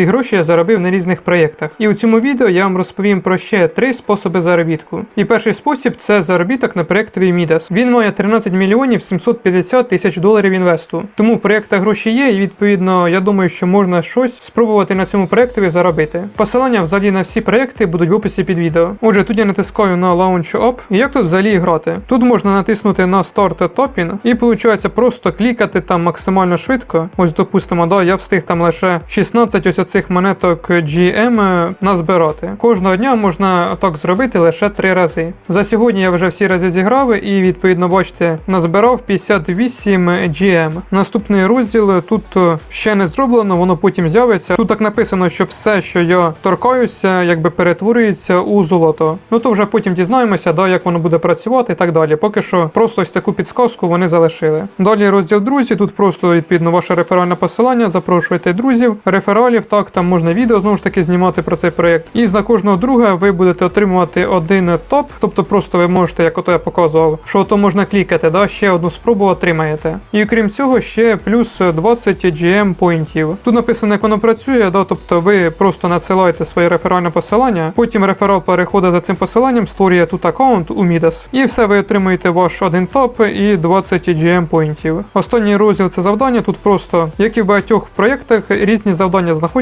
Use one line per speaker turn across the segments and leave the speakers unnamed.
Ці гроші я заробив на різних проєктах. І у цьому відео я вам розповім про ще три способи заробітку. І перший спосіб це заробіток на проєктовий Midas. Він має 13 мільйонів 750 тисяч доларів інвесту. Тому в проєктах гроші є, і відповідно я думаю, що можна щось спробувати на цьому проєктові заробити. Посилання взагалі на всі проєкти будуть в описі під відео. Отже, тут я натискаю на Launch Up. І як тут взагалі грати? Тут можна натиснути на Start Topping, і виходить просто клікати там максимально швидко. Ось, допустимо, да, я встиг там лише 16 ось оцих монеток GM е, назбирати. Кожного дня можна так зробити лише 3 рази. За сьогодні я вже всі рази зіграв і відповідно бачите, назбирав 58 GM. Наступний розділ тут е, ще не зроблено, воно потім з'явиться. Тут так написано, що все, що я торкаюся, якби перетворюється у золото. Ну то вже потім дізнаємося, да, як воно буде працювати і так далі. Поки що просто ось таку підсказку вони залишили. Далі розділ друзі. Тут просто відповідно ваше реферальне посилання. Запрошуєте друзів, рефералів. Так, там можна відео знову ж таки знімати про цей проєкт. І за кожного друга ви будете отримувати один топ. Тобто просто ви можете, як ото я показував, що то можна клікати, да, ще одну спробу отримаєте. І крім цього, ще плюс 20 GM поінтів. Тут написано, як воно працює, да, тобто ви просто надсилаєте своє реферальне посилання, потім реферал переходить за цим посиланням, створює тут аккаунт у Midas, і все ви отримуєте ваш один топ і 20 GM поінтів. Останній розділ це завдання. Тут просто, як і в багатьох проєктах, різні завдання знаходяться.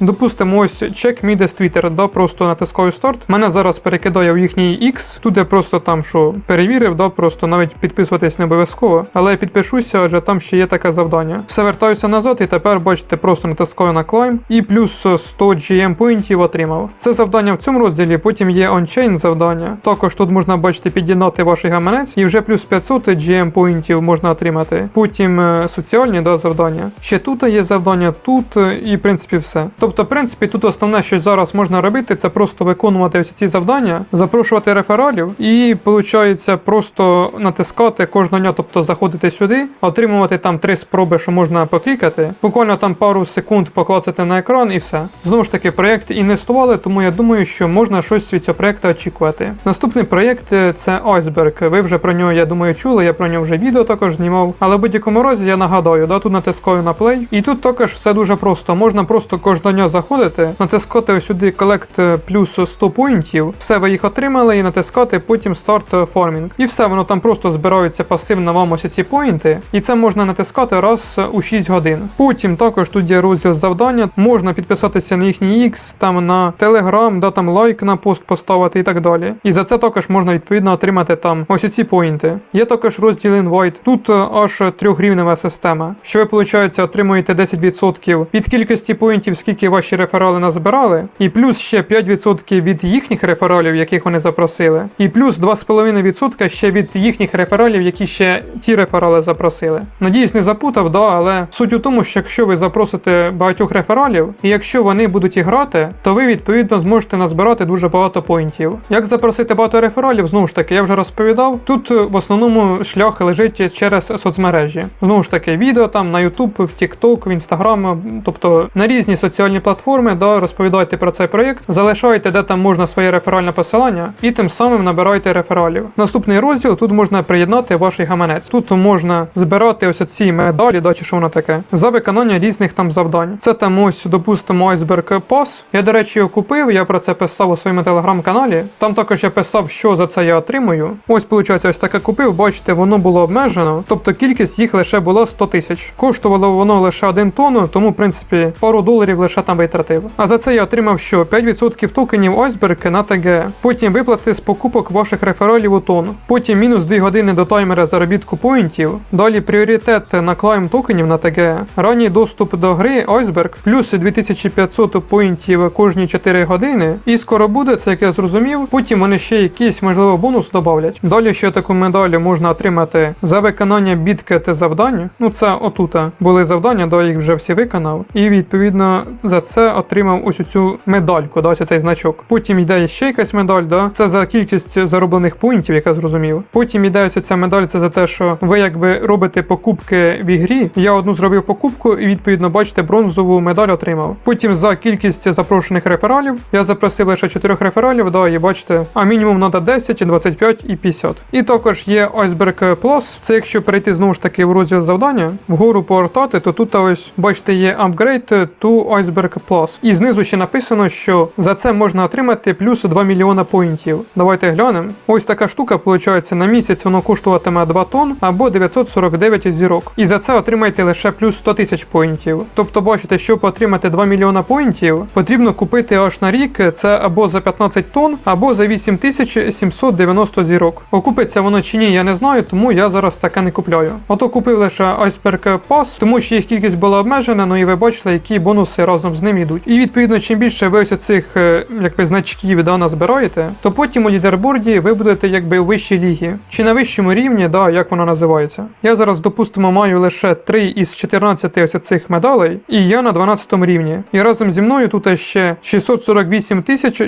Допустимо, ось чек Midas Twitter, да, просто натискаю старт. Мене зараз перекидає в їхній X. Тут я просто там що перевірив, да, просто навіть підписуватись не обов'язково. Але я підпишуся, адже там ще є таке завдання. Все вертаюся назад, і тепер бачите, просто натискаю на Climb і плюс 100 GM поінтів отримав. Це завдання в цьому розділі, потім є on-chain завдання. Також тут можна бачити під'єднати ваш гаманець, і вже плюс 500 GM поінтів можна отримати. Потім е, соціальні да, завдання. Ще тут є завдання, тут е, і в принципі все. Тобто, в принципі, тут основне, що зараз можна робити, це просто виконувати ось ці завдання, запрошувати рефералів, і виходить просто натискати кожного дня, тобто заходити сюди, отримувати там три спроби, що можна поклікати. Буквально там пару секунд поклацати на екран і все. Знову ж таки, проєкт інвестували, тому я думаю, що можна щось від цього проєкту очікувати. Наступний проєкт е, це Iceberg. Ви вже про нього, я думаю, чули. Я про нього вже відео також знімав. Але в будь-якому разі я нагадаю, да, тут натискаю на play. І тут також все дуже просто. Можна просто кожного дня заходити, натискати сюди Collect плюс 100 поінтів, все ви їх отримали, і натискати потім Start Farming. І все, воно там просто збирається пасивно вам ось ці поінти. І це можна натискати раз у 6 годин. Потім також тут є розділ завдання. Можна підписатися на їхній X, там на Telegram, да там лайк на пост поставити і так далі. І за це також можна відповідно отримати там ось ці поінти. Є також розділ Invite. Тут е, аж трьохрівнева система. Що ви, виходить, отримуєте 10% від кількості поінтів, скільки ваші реферали назбирали, і плюс ще 5% від їхніх рефералів, яких вони запросили, і плюс 2,5% ще від їхніх рефералів, які ще ті реферали запросили. Надіюсь, не запутав, да, але суть у тому, що якщо ви запросите багатьох рефералів, і якщо вони будуть і грати, то ви відповідно зможете назбирати дуже багато поінтів. Як запросити багато рефералів, знову ж таки, я вже розповідав. Тут е, в основному шлях лежить через соцмережі. Знову ж таки, відео там на YouTube, в TikTok, в Instagram, тобто на різні соціальні платформи, да, розповідайте про цей проєкт, залишайте, де там можна своє реферальне посилання, і тим самим набирайте рефералів. Наступний розділ тут можна приєднати ваш гаманець. Тут можна збирати ось ці медалі, да, чи що воно таке, за виконання різних там завдань. Це там ось, допустимо, Iceberg Pass. Я, до речі, його купив, я про це писав у своєму телеграм-каналі. Там також я писав, що за це я отримую. Ось, виходить, ось таке купив, бачите, воно було обмежено, тобто кількість їх лише була 100 тисяч. Коштувало воно лише один тонну, тому, в принципі, пару доларів лише там витратив. А за це я отримав що 5% токенів Iceberg на ТГ. Потім виплати з покупок ваших рефералів у тон. Потім мінус 2 години до таймера заробітку поінтів. Далі пріоритет на клайм токенів на ТГ. Ранній доступ до гри Iceberg, плюс 2500 поінтів кожні 4 години. І скоро буде, це як я зрозумів. Потім вони ще якийсь, можливо, бонус додавлять. Далі ще таку медаль можна отримати за виконання біткет завдань. Ну це отута були завдання, до їх вже всі виконав. І відповідно за це отримав ось цю медальку, да, ось цей значок. Потім йде ще якась медаль, да. Це за кількість зароблених пунктів, яка зрозумів. Потім йде ось ця медаль, це за те, що ви якби робите покупки в ігрі. Я одну зробив покупку і відповідно бачите, бронзову медаль отримав. Потім за кількість запрошених рефералів. Я запросив лише 4 рефералів, да, і бачите, а мінімум треба 10, 25 і 50. І також є Iceberg Plus. Це якщо перейти знову ж таки в розділ завдання, вгору повертати, то тут ось бачите є апгрейд to Iceberg Plus. І знизу ще написано, що за це можна отримати плюс 2 мільйона поінтів. Давайте глянемо. Ось така штука, виходить, на місяць воно коштуватиме 2 тонн або 949 зірок. І за це отримаєте лише плюс 100 тисяч поінтів. Тобто, бачите, щоб отримати 2 мільйона поінтів, потрібно купити аж на рік це або за 15 тонн, або за 8790 зірок. Окупиться воно чи ні, я не знаю, тому я зараз таке не купляю. Ото купив лише Iceberg Pass, тому що їх кількість була обмежена, ну і ви бачили, які бонуси разом з ним йдуть. І відповідно, чим більше ви ось цих якби значків да, назбираєте, то потім у лідерборді ви будете якби у вищій лігі. Чи на вищому рівні, да, як воно називається. Я зараз, допустимо, маю лише 3 із 14 ось цих медалей, і я на 12 рівні. І разом зі мною тут ще 648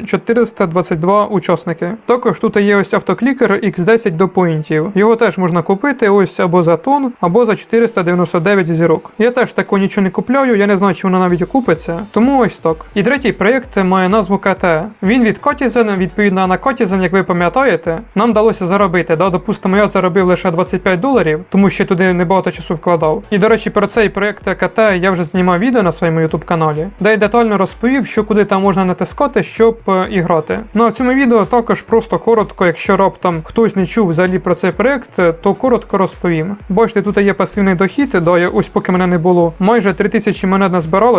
422 учасники. Також тут є ось автоклікер X10 до поінтів. Його теж можна купити ось або за тон, або за 499 зірок. Я теж такого нічого не купляю, я не знаю, чи воно навіть окупиться. Тому ось так. І третій проєкт має назву КТ. Він від Котізен, відповідно на Котізен, як ви пам'ятаєте, нам вдалося заробити. Да, допустимо, я заробив лише 25 доларів, тому що туди небагато часу вкладав. І до речі, про цей проєкт КТ я вже знімав відео на своєму YouTube каналі, де я детально розповів, що куди там можна натискати, щоб е, і грати. Ну а в цьому відео також просто коротко, якщо раптом хтось не чув взагалі про цей проєкт, е, то коротко розповім. Бачите, тут є пасивний дохід, да, ось поки мене не було. Майже 3000 монет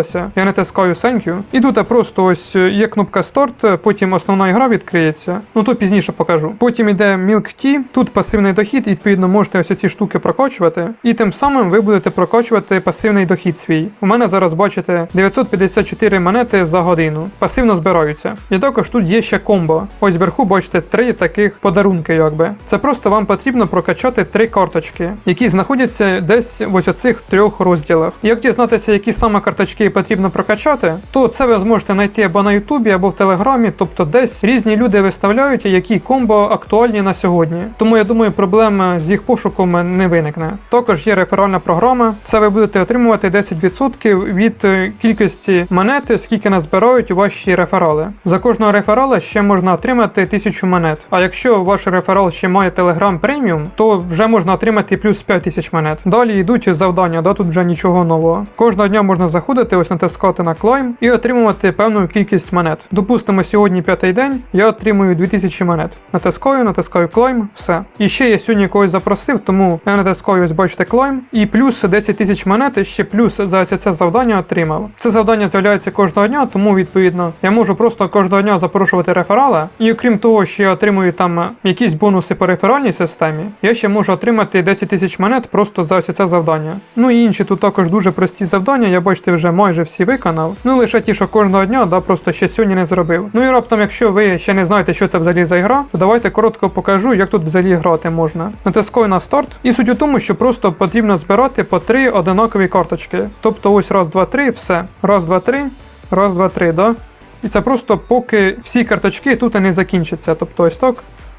назбиралося, я натискаю you. І тут просто ось е, є кнопка Start, потім основна ігра відкриється. Ну то пізніше покажу. Потім іде Milk Tea, тут пасивний дохід, і відповідно можете ось ці штуки прокачувати. І тим самим ви будете прокачувати пасивний дохід свій. У мене зараз бачите 954 монети за годину. Пасивно збираються. І також тут є ще комбо. Ось вверху бачите три таких подарунки, якби. Це просто вам потрібно прокачати три карточки, які знаходяться десь в ось оцих трьох розділах. Як дізнатися, які саме карточки потрібно прокачати, то це ви зможете знайти або на Ютубі, або в Телеграмі, тобто десь різні люди виставляють, які комбо актуальні на сьогодні. Тому я думаю, проблем з їх пошуком не виникне. Також є реферальна програма. Це ви будете отримувати 10% від е, кількості монет, скільки назбирають ваші реферали. За кожного реферала ще можна отримати 1000 монет. А якщо ваш реферал ще має Telegram преміум, то вже можна отримати плюс 5000 монет. Далі йдуть завдання, да тут вже нічого нового. Кожного дня можна заходити, ось натискати на клайм і отримувати певну кількість монет. Допустимо, сьогодні п'ятий день, я отримую 2000 монет. Натискаю, натискаю клайм, все. І ще я сьогодні когось запросив, тому я натискаю, ось бачите, клайм, і плюс 10 тисяч монет ще плюс за це, завдання отримав. Це завдання з'являється кожного дня, тому відповідно я можу просто кожного дня запрошувати реферала. І окрім того, що я отримую там е, якісь бонуси по реферальній системі, я ще можу отримати 10 тисяч монет просто за це завдання. Ну і інші тут також дуже прості завдання, я бачите, вже майже всі виконав. Ну лише ті, що кожного дня, да, просто ще сьогодні не зробив. Ну і раптом, якщо ви ще не знаєте, що це взагалі за гра, то давайте коротко покажу, як тут взагалі грати можна. Натискаю на старт. І суть у тому, що просто потрібно збирати по три одинакові карточки. Тобто ось раз, два, три, все. Раз, два, три, раз, два, три, да? І це просто поки всі карточки тут не закінчаться. Тобто ось так.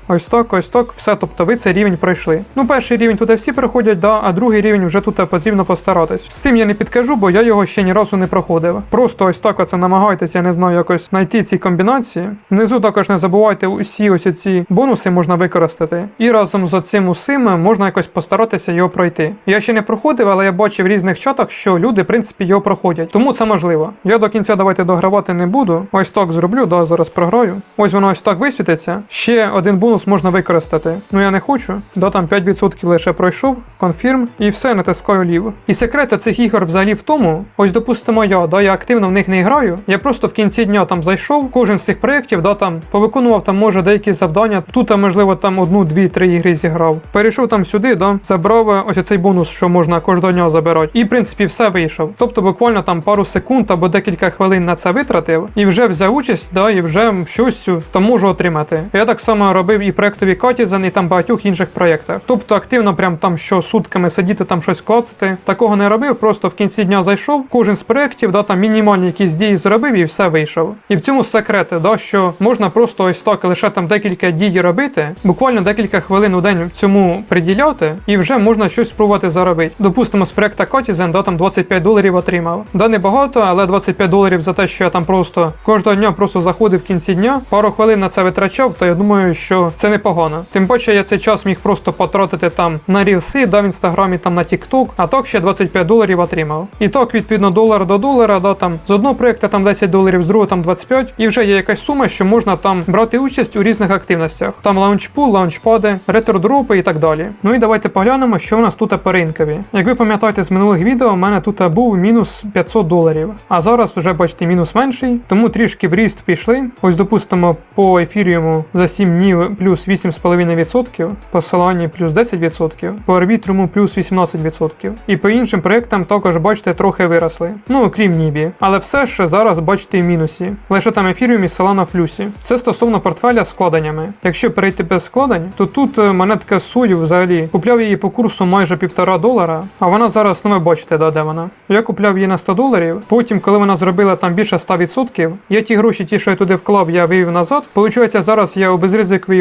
Ось так, ось так, все, тобто ви цей рівень пройшли. Ну, перший рівень тут всі проходять, да, а другий рівень вже тут потрібно постаратись. З цим я не підкажу, бо я його ще ні разу не проходив. Просто ось так оце намагайтеся, я не знаю, якось знайти ці комбінації. Внизу також не забувайте, усі ось ці бонуси можна використати. І разом з цим усім можна якось постаратися його пройти. Я ще не проходив, але я бачив в різних чатах, що люди, в принципі, його проходять. Тому це можливо. Я до кінця давайте догравати не буду. Ось так зроблю, да, зараз програю. Ось воно ось так висвітиться. Ще один бонус можна використати. Ну я не хочу. Да, там 5% лише пройшов, конфірм, і все, натискаю ліво. І секрет цих ігор взагалі в тому, ось допустимо я, да, я активно в них не граю. Я просто в кінці дня там зайшов, кожен з цих проєктів, да, там повиконував там, може, деякі завдання. Тут, можливо, там одну, дві, три ігри зіграв. Перейшов там сюди, да, забрав ось цей бонус, що можна кожного дня забирати. І в принципі все вийшов. Тобто буквально там пару секунд або декілька хвилин на це витратив, і вже взяв участь, да, і вже щось там можу отримати. Я так само робив і проєктові Котізен, і там багатьох інших проєктах. Тобто активно, прям там що сутками сидіти, там щось клацати. Такого не робив, просто в кінці дня зайшов. Кожен з проєктів, да, там мінімальні якісь дії зробив і все вийшов. І в цьому секрети, да, що можна просто ось так лише там декілька дій робити, буквально декілька хвилин у день цьому приділяти, і вже можна щось спробувати заробити. Допустимо, з проєкта Котізен, да, там 25 доларів отримав. Да, не багато, але 25 доларів за те, що я там просто кожного дня просто заходив в кінці дня, пару хвилин на це витрачав, то я думаю, що це непогано. Тим паче я цей час міг просто потратити там на рілси, да в інстаграмі, там на TikTok, а так ще 25 доларів отримав. І так, відповідно, долар до долара, да там з одного проекту там 10 доларів, з другого там 25, і вже є якась сума, що можна там брати участь у різних активностях. Там лаунчпул, лаунчпади, ретродропи і так далі. Ну і давайте поглянемо, що у нас тут по ринкові. Як ви пам'ятаєте з минулих відео, у мене тут був мінус 500 доларів, а зараз вже бачите мінус менший, тому трішки в ріст пішли. Ось допустимо по ефіріуму за 7 днів плюс 8,5%, по Solana плюс 10%, по арбітруму плюс 18%. І по іншим проектам також бачите трохи виросли. Ну окрім Нібі. Але все ж зараз бачите в мінусі. Лише там ефіріум і Solana в плюсі. Це стосовно портфеля з складеннями. Якщо перейти без складень, то тут е, монетка Сою взагалі купляв її по курсу майже півтора долара, а вона зараз, ну ви бачите, да, де вона. Я купляв її на 100 доларів. Потім, коли вона зробила там більше 100%, я ті гроші, ті, що я туди вклав, я вивів назад. Получається, зараз я у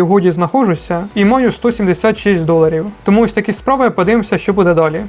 угоді знаходжуся і маю 176 доларів. Тому ось такі справи подивимося, що буде далі.